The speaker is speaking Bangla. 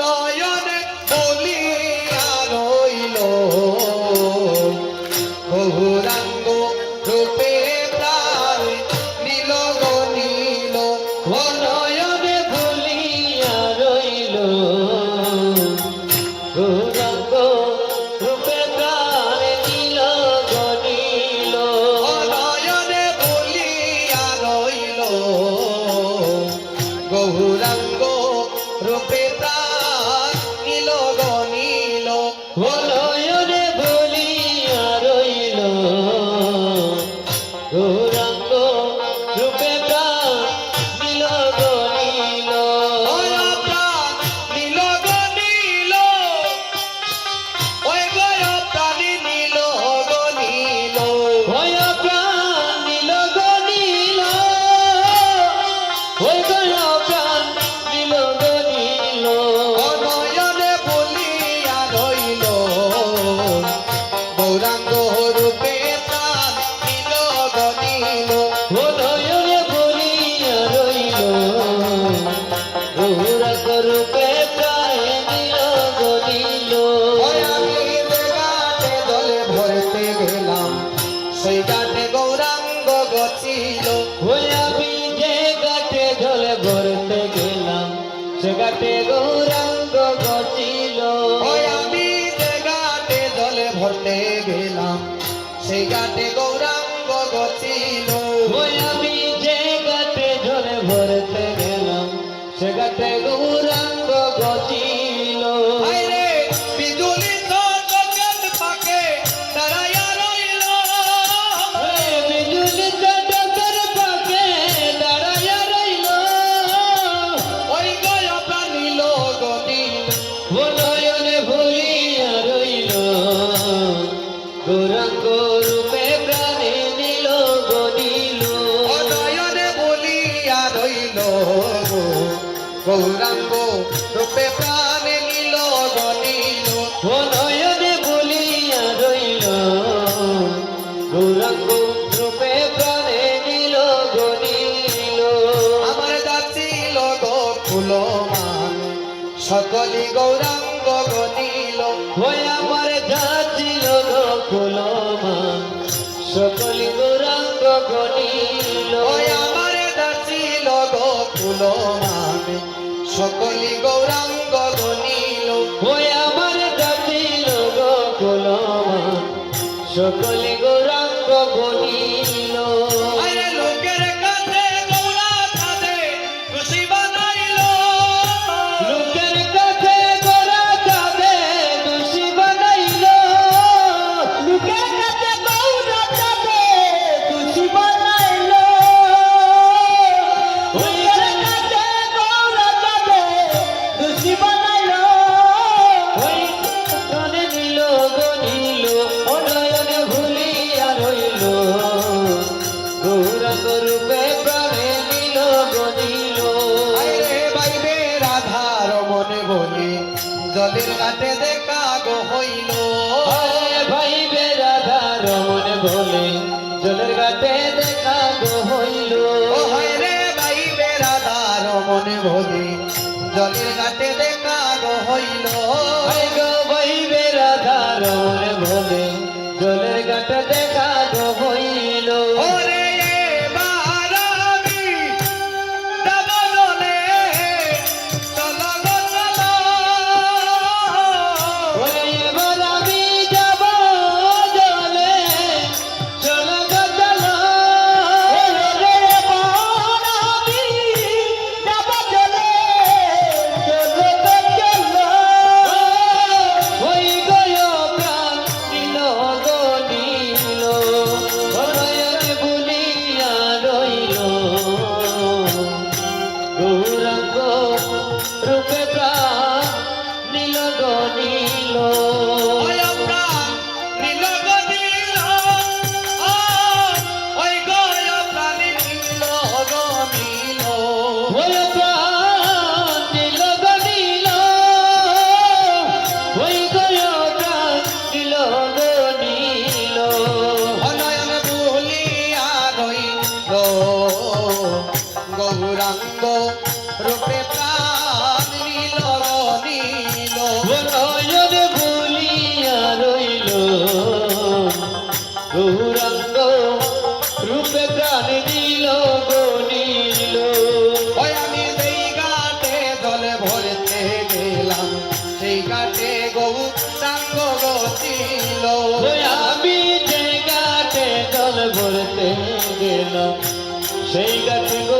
নয়নে বলিয়া রইল। বহুরাঙ্গ রূপে প্রাণ নীল গো নীল ও নয়নে ভুলিয়া রইল। গৌরাঙ্গ রূপে প্রাণ নীল গনিল নয়নে বলিয়া রইল। গৌরাঙ্গ রূপে প্রাণ Vaya. সেই গাটে গৌরাঙ্গ গছিল আমি যে গাতে জলে ভরতে গেলাম সে গাটে গৌরাঙ্গ গছিল গৌরাঙ্গ, রূপে প্রাণে নীল গনিল ও নয়নে ভুলিয়া রইল। গৌরাঙ্গ, রূপে প্রাণে নীল গনিল আমার যাচ্ছিল গো ফুলমান, সকলি গৌরাঙ্গ গনিল ওই আমার যাচ্ছিল গোকুলমা সকলি গৌরাঙ্গ গনিল সকলি গৌরাঙ্গ গনিল ওই আমার জাতির সকলি গৌরাঙ্গ গনিল বলি জলের ঘাটে দেখা গো হইল। ভাই বেরাধা রমন বলে জলের ঘাটে দেখা গো হইল। হয় রে বাইবে রাধার মনে বলি জলের ঘাটে দেখা গো হইল। ভাই ভাই বেরাধা রমন বলে জলের ঘাটে দেখা 谁敢推我